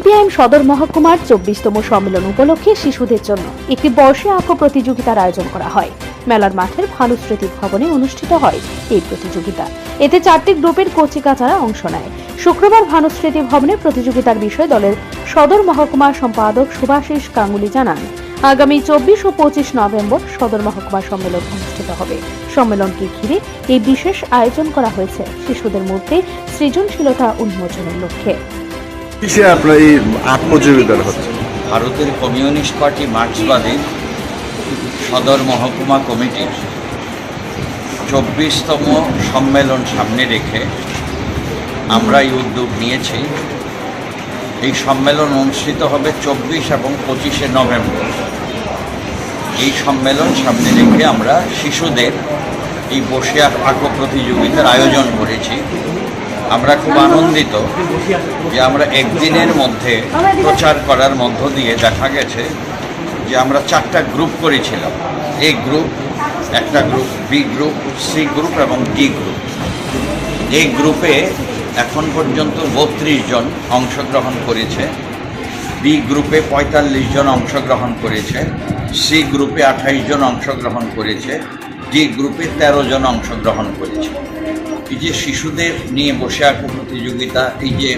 CPIM সদর মহকুমার চব্বিশতম সম্মেলন উপলক্ষে শিশুদের জন্য একটি বর্ষে আঁকো প্রতিযোগিতার আয়োজন করা হয়। মেলার মাঠের ভানুস্মৃতি ভবনে অনুষ্ঠিত হয় এই প্রতিযোগিতা। এতে চারটি গ্রুপের কচিকাচারা অংশ নেয়। শুক্রবার ভানুস্মৃতি ভবনে প্রতিযোগিতার বিষয়ে দলের সদর মহকুমা সম্পাদক সুভাষিস গাঙ্গুলি জানান, আগামী চব্বিশ ও পঁচিশ নভেম্বর সদর মহকুমা সম্মেলন অনুষ্ঠিত হবে। সম্মেলনকে ঘিরে এই বিশেষ আয়োজন করা হয়েছে শিশুদের মধ্যে সৃজনশীলতা উন্মোচনের লক্ষ্যে। কিসে আপনার এই আর্ট হচ্ছে? ভারতের কমিউনিস্ট পার্টি মার্ক্সবাদী সদর মহকুমা কমিটির চব্বিশতম সম্মেলন সামনে রেখে আমরা এই উদ্যোগ নিয়েছি। এই সম্মেলন অনুষ্ঠিত হবে চব্বিশ এবং পঁচিশে নভেম্বর। এই সম্মেলন সামনে রেখে আমরা শিশুদের এই বসে আঁকো প্রতিযোগিতার আয়োজন করেছি। আমরা খুব আনন্দিত যে আমরা একদিনের মধ্যে প্রচার করার মধ্য দিয়ে দেখা গেছে যে আমরা চারটা গ্রুপ করেছিলাম। এ গ্রুপ, একটা group, B group, C group এবং ডি গ্রুপ। এই গ্রুপে এখন পর্যন্ত বত্রিশ জন অংশগ্রহণ করেছে, বি গ্রুপে পঁয়তাল্লিশ জন অংশগ্রহণ করেছে, সি গ্রুপে আঠাইশ জন অংশগ্রহণ করেছে, ডি গ্রুপে তেরো জন অংশগ্রহণ করেছে। এই যে শিশুদের নিয়ে বসে আঁকো প্রতিযোগিতা, এই যে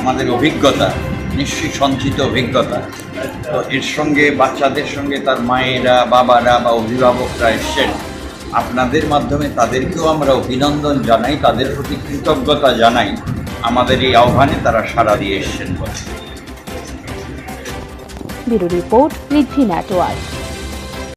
আমাদের অভিজ্ঞতা, নিশ্চয়ই সঞ্চিত অভিজ্ঞতা, তো এর সঙ্গে বাচ্চাদের সঙ্গে তার মায়েরা, বাবারা বা অভিভাবকরা এসছেন, আপনাদের মাধ্যমে তাদেরকেও আমরা অভিনন্দন জানাই, তাদের প্রতি কৃতজ্ঞতা জানাই। আমাদের এই আহ্বানে তারা সাড়া দিয়ে এসছেন বলে। রিপোর্ট ঋদ্ধি নেটওয়ার্ক